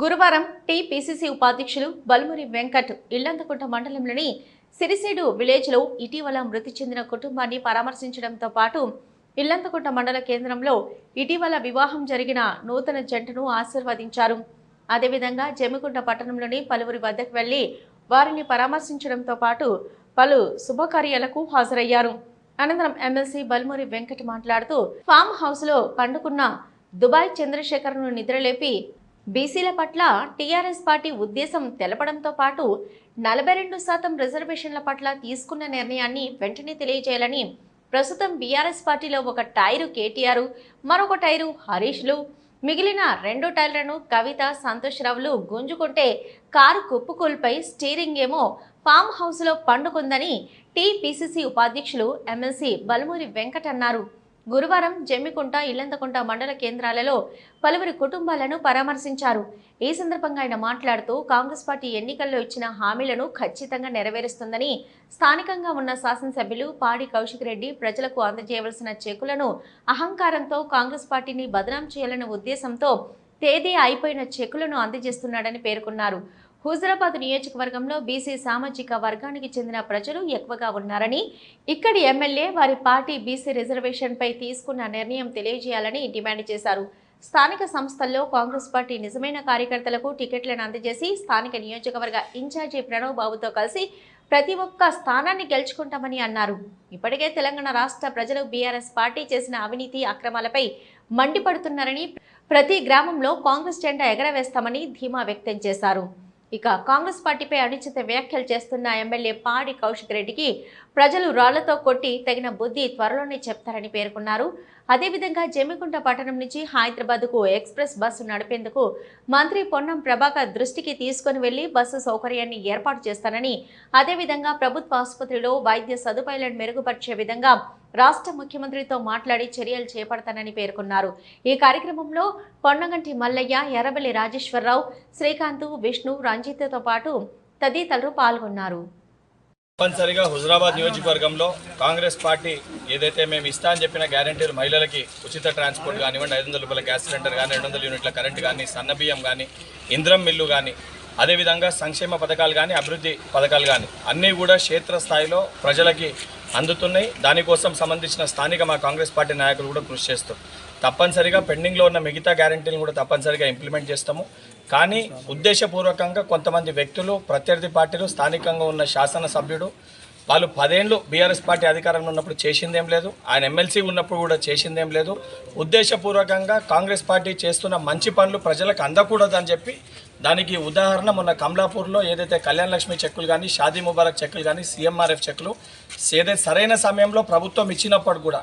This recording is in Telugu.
గురువారం టీపీసీసీ ఉపాధ్యక్షులు బల్మురి వెంకట్ ఇల్లంతకుంట మండలంలోని సిరిసేడు విలేజ్లో ఇటీవల మృతి చెందిన కుటుంబాన్ని పరామర్శించడంతో పాటు ఇల్లంతకుంట మండల కేంద్రంలో ఇటీవల వివాహం జరిగిన నూతన జంటను ఆశీర్వదించారు. అదేవిధంగా జమ్మికుంట పట్టణంలోని పలువురి వద్దకు వెళ్ళి వారిని పరామర్శించడంతో పాటు పలు శుభకార్యాలకు హాజరయ్యారు. అనంతరం ఎమ్మెల్సీ బల్మూరి వెంకట్ మాట్లాడుతూ ఫామ్ హౌస్లో పండుకున్న దుబాయ్ చంద్రశేఖర్ను నిద్రలేపి బీసీల పట్ల టీఆర్ఎస్ పార్టీ ఉద్దేశం తెలపడంతో పాటు నలభై రెండు శాతం రిజర్వేషన్ల పట్ల తీసుకున్న నిర్ణయాన్ని వెంటనే తెలియజేయాలని ప్రస్తుతం బీఆర్ఎస్ పార్టీలో ఒక టైరు కేటీఆర్ మరొక టైరు హరీష్లు. మిగిలిన రెండు టైర్లను కవిత సంతోష్రావులు గుంజుకుంటే కారు కుప్పుకూల్పై స్టీరింగ్ ఏమో ఫామ్ హౌస్లో పండుకుందని టీపీసీసీ ఉపాధ్యక్షులు ఎమ్మెల్సీ బలమూరి వెంకట్ అన్నారు గురువారం జమ్మికుంట ఇల్లంతకుంట మండల కేంద్రాలలో పలువురి కుటుంబాలను పరామర్శించారు. ఈ సందర్భంగా ఆయన మాట్లాడుతూ కాంగ్రెస్ పార్టీ ఎన్నికల్లో ఇచ్చిన హామీలను ఖచ్చితంగా నెరవేరుస్తుందని స్థానికంగా ఉన్న శాసనసభ్యులు పాడి కౌశిక్ రెడ్డి ప్రజలకు అందజేయవలసిన చెక్కులను అహంకారంతో కాంగ్రెస్ పార్టీని బదనాం చేయాలనే ఉద్దేశంతో తేదీ అయిపోయిన చెక్కులను అందజేస్తున్నాడని పేర్కొన్నారు. హుజరాబాద్ నియోజకవర్గంలో బీసీ సామాజిక వర్గానికి చెందిన ప్రజలు ఎక్కువగా ఉన్నారని ఇక్కడి ఎమ్మెల్యే వారి పార్టీ బీసీ రిజర్వేషన్పై తీసుకున్న నిర్ణయం తెలియజేయాలని డిమాండ్ చేశారు. స్థానిక సంస్థల్లో కాంగ్రెస్ పార్టీ నిజమైన కార్యకర్తలకు టికెట్లను అందజేసి స్థానిక నియోజకవర్గ ఇన్ఛార్జి ప్రణవ్ బాబుతో కలిసి ప్రతి ఒక్క స్థానాన్ని గెలుచుకుంటామని అన్నారు. ఇప్పటికే తెలంగాణ రాష్ట్ర ప్రజలు బీఆర్ఎస్ పార్టీ చేసిన అవినీతి అక్రమాలపై మండిపడుతున్నారని ప్రతి గ్రామంలో కాంగ్రెస్ జెండా ఎగరవేస్తామని ధీమా వ్యక్తం చేశారు. ఇక కాంగ్రెస్ పార్టీపై అనుచిత వ్యాఖ్యలు చేస్తున్న ఎమ్మెల్యే పాడి కౌశిక్ రెడ్డికి ప్రజలు రాళ్ళతో కొట్టి తగిన బుద్ధి త్వరలోనే చెప్తారని పేర్కొన్నారు. అదేవిధంగా జమ్మికుంట పట్టణం నుంచి హైదరాబాద్కు ఎక్స్ప్రెస్ బస్సు నడిపేందుకు మంత్రి పొన్నం ప్రభాకర్ దృష్టికి తీసుకుని వెళ్ళి బస్సు సౌకర్యాన్ని ఏర్పాటు చేస్తానని అదేవిధంగా ప్రభుత్వ ఆసుపత్రిలో వైద్య సదుపాయాలను మెరుగుపరిచే విధంగా రాష్ట్ర ముఖ్యమంత్రితో మాట్లాడి చర్యలు చేపడతానని పేర్కొన్నారు. ఈ కార్యక్రమంలో పొన్నగంటి మల్లయ్య ఎర్రబెల్లి రాజేశ్వరరావు శ్రీకాంత్ విష్ణు రంజిత్తో పాటు తదితరులు పాల్గొన్నారు. తప్పనిసరిగా హుజరాబాద్ నియోజకవర్గంలో కాంగ్రెస్ పార్టీ ఏదైతే మేము ఇస్తా అని చెప్పిన గ్యారంటీలు మహిళలకి ఉచిత ట్రాన్స్పోర్ట్ కానివ్వండి ఐదు వందల రూపాయల గ్యాస్ సిలిండర్ కానీ రెండు వందల యూనిట్ల కరెంట్ కానీ సన్నబియ్యం కానీ ఇంద్రం మిల్లు కానీ అదేవిధంగా సంక్షేమ పథకాలు కానీ అభివృద్ధి పథకాలు కానీ అన్నీ కూడా క్షేత్రస్థాయిలో ప్రజలకి అందుతున్నాయి. దానికోసం సంబంధించిన స్థానిక మా కాంగ్రెస్ పార్టీ నాయకులు కూడా కృషి చేస్తారు. తప్పనిసరిగా పెండింగ్లో ఉన్న మిగతా గ్యారంటీలను కూడా తప్పనిసరిగా ఇంప్లిమెంట్ చేస్తాము. కానీ ఉద్దేశపూర్వకంగా కొంతమంది వ్యక్తులు ప్రత్యర్థి పార్టీలు స్థానికంగా ఉన్న శాసనసభ్యుడు వాళ్ళు పదేళ్ళు బీఆర్ఎస్ పార్టీ అధికారంలో ఉన్నప్పుడు చేసిందేం లేదు. ఆయన ఎమ్మెల్సీ ఉన్నప్పుడు కూడా చేసిందేం లేదు. ఉద్దేశపూర్వకంగా కాంగ్రెస్ పార్టీ చేస్తున్న మంచి పనులు ప్రజలకు అందకూడదని చెప్పి దానికి ఉదాహరణ మొన్న కమలాపూర్లో ఏదైతే కళ్యాణ లక్ష్మి చెక్కులు కానీ షాదీ ముబారక్ చెక్కులు కానీ సీఎంఆర్ఎఫ్ చెక్కులు ఏదైతే సరైన సమయంలో ప్రభుత్వం ఇచ్చినప్పుడు కూడా